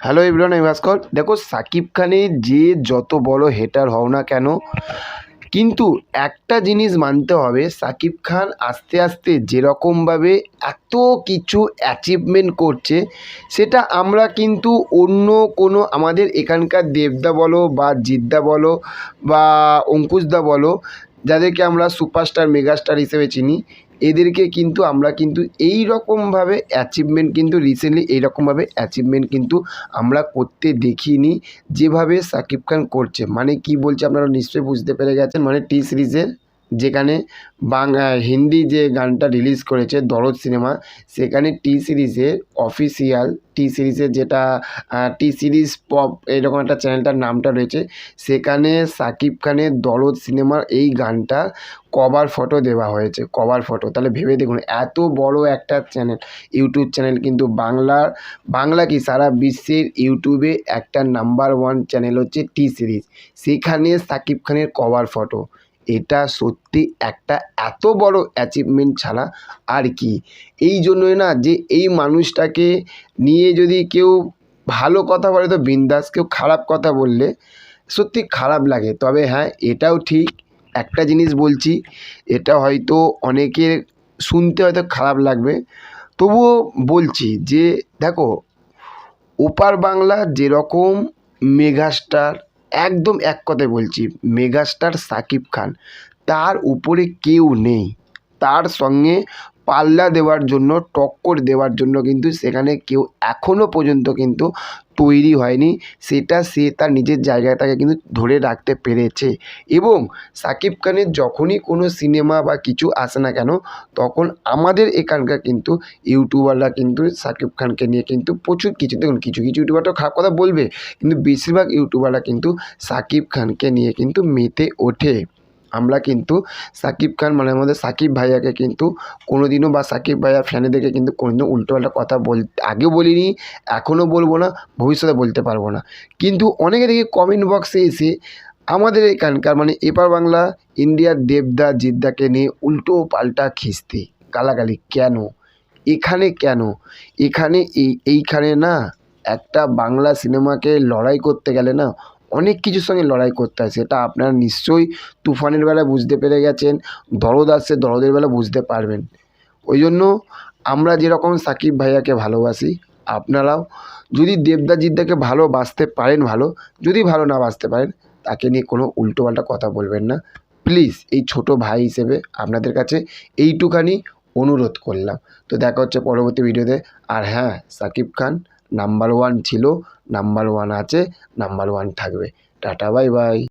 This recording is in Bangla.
হ্যালো এভরিওয়ান আমি ভাস্কর দেখো, সাকিব খানের যে যত বড় হেটার হও না কেন, কিন্তু একটা জিনিস মানতে হবে, সাকিব খান আস্তে আস্তে যেরকমভাবে এত কিছু অ্যাচিভমেন্ট করছে, সেটা আমরা কিন্তু অন্য কোনো আমাদের এখানকার দেবদা বলো বা জিদ্দা বলো বা অঙ্কুশদা বলো, যাদেরকে আমরা সুপারস্টার মেগাস্টার হিসেবে চিনি এদেরকে কিন্তু আমরা কিন্তু এই রকমভাবে অ্যাচিভমেন্ট কিন্তু রিসেন্টলি এইরকমভাবে অ্যাচিভমেন্ট কিন্তু আমরা করতে দেখিনি। যেভাবে সাকিব খান করছে মানে কি বলছে আপনারা নিশ্চয়ই বুঝতে পেরে গেছেন মানে টি সিরিজের যেখানে বাংলা, হিন্দি যে গানটা রিলিজ করেছে দরদ সিনেমা, সেখানে টি সিরিজের অফিসিয়াল টি সিরিজের যেটা টি সিরিজ পপ এরকম একটা চ্যানেলটার নামটা রয়েছে, সেখানে সাকিব খানের দরদ সিনেমার এই গানটা কভার ফটো দেওয়া হয়েছে কভার ফটো তাহলে ভেবে দেখুন, এত বড় একটা চ্যানেল ইউটিউব চ্যানেল কিন্তু বাংলার বাংলা কি সারা বিশ্বের ইউটিউবে একটা নাম্বার ওয়ান চ্যানেল হচ্ছে টি সিরিজ। সেখানে সাকিব খানের কভার ফটো এটা সত্যি একটা এত বড় অ্যাচিভমেন্ট ছাড়া আর কি। এই জন্যই না যে এই মানুষটাকে নিয়ে যদি কেউ ভালো কথা বলে, তো বিন্দাস কেউ খারাপ কথা বললে সত্যি খারাপ লাগে। তবে হ্যাঁ এটাও ঠিক। একটা জিনিস বলছি, এটা হয়তো অনেকের শুনতে হয়তো খারাপ লাগবে। তবুও বলছি যে, দেখো, ওপার বাংলা যেরকম মেগাস্টার একদম এক কথায় বলছি মেগাস্টার সাকিব খান তার উপরে কেউ নেই। তার সঙ্গে পাল্লা দেওয়ার জন্য, টক্কর দেওয়ার জন্য কিন্তু সেখানে কেউ এখনও পর্যন্ত কিন্তু তৈরি হয়নি। সেটা সে তার নিজের জায়গাটাকে কিন্তু ধরে রাখতে পেরেছে। এবং সাকিব খানের যখনই কোনো সিনেমা বা কিছু আসে না কেন, তখন আমাদের এখানকার কিন্তু ইউটিউবাররা কিন্তু সাকিব খানকে নিয়ে কিন্তু প্রচুর কিছু, দেখুন কিছু কিছু ইউটিউবার তো খারাপ কথা বলবে, কিন্তু বেশিরভাগ ইউটিউবাররা কিন্তু সাকিব খানকে নিয়ে কিন্তু মেতে ওঠে। আমরা কিন্তু সাকিব খান মানে আমাদের সাকিব ভাইয়াকে কিন্তু কোনো দিনও বা সাকিব ভাইয়ার ফ্যানেদেরকে কিন্তু কোনো দিনও উল্টোপাল্টা কথা বল, আগেও বলিনি, এখনও বলব না, ভবিষ্যতে বলতে পারব না। কিন্তু অনেকে দেখি কমেন্ট বক্সে এসে আমাদের এখানকার মানে এপার বাংলা, ইন্ডিয়ার দেবদা, জিদ্দাকে নিয়ে উল্টো পাল্টা খিস্তি, গালাগালি। কেন? এখানে কেন? এখানে এই, এইখানে না একটা বাংলা সিনেমাকে লড়াই করতে গেলে না অনেক কিছুর সঙ্গে লড়াই করতে হয়, সেটা আপনারা নিশ্চয়ই তুফানের বেলা বুঝতে পেরে গেছেন, দরদ আসছে, দরদের বেলা বুঝতে পারবেন। ওই জন্য আমরা যেরকম সাকিব ভাইয়াকে ভালোবাসি, আপনারাও যদি দেবদা জিদ্দাকে ভালোবাসতে পারেন ভালো, যদি ভালো না বাসতে পারেন, তাকে নিয়ে কোনো উল্টোপাল্টা কথা বলবেন না। প্লিজ এই ছোট ভাই হিসেবে আপনাদের কাছে এইটুখানি অনুরোধ করলাম। তো দেখা হচ্ছে পরবর্তী ভিডিওতে। আর হ্যাঁ সাকিব খান নাম্বার ওয়ান ছিল নাম্বার ওয়ান আছে নাম্বার ওয়ান থাকবে। Tata bye bye